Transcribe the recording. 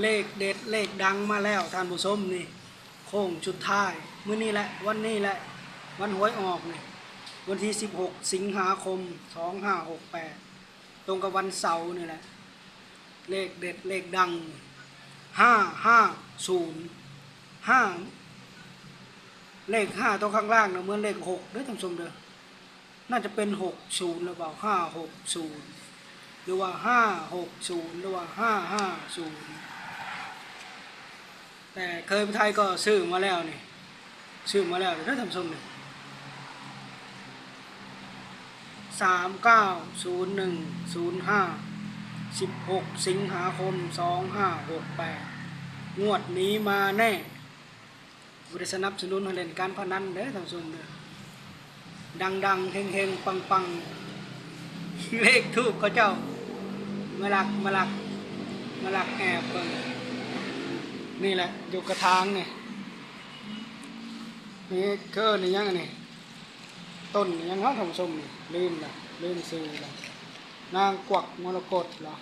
เลขเด็ดเลขดังมาแล้วท่านผู้ชมนี่โค้งชุดท้ายมื้อนี้แหละวันนี้แหละวันหวยออกนี่วันที่ 16 สิงหาคม 2568 ตรงกับวันเสาร์นี่แหละ เลขเด็ดเลขดัง 550 5 เลข 5ตัวข้างล่างนะเหมือนเลข6เด้อท่านผู้ชมเด้อน่าจะเป็น 60หรือเปล่า560 หรือว่า 560 หรือว่า 550 แต่เคยไปไทยก็ซื้อมาแล้วนี่ซื้อมาแล้วเดี๋ยวท่านผู้ชมนี่งสามเก้าศูนย์หนึ่งศูนย์ห้าสิบหกสิงหาคมสองห้าหกแปดงวดนี้มาแน่บริสนับสนุนให้เล่นการพนันเด้อท่านผู้ชมเด้อดังดังเฮงเฮงปังปังเลขทูบเขาเจ้ามาลักมาลักมาลักแอบเบิ่ง นี่แหละ อยู่กระทางนี่นี่เกินนี่ยังอันนี่ต้นนี่ยังเขาทองสมนี่ลืมละลืมซื้อละนางกวักมรกตเหรอ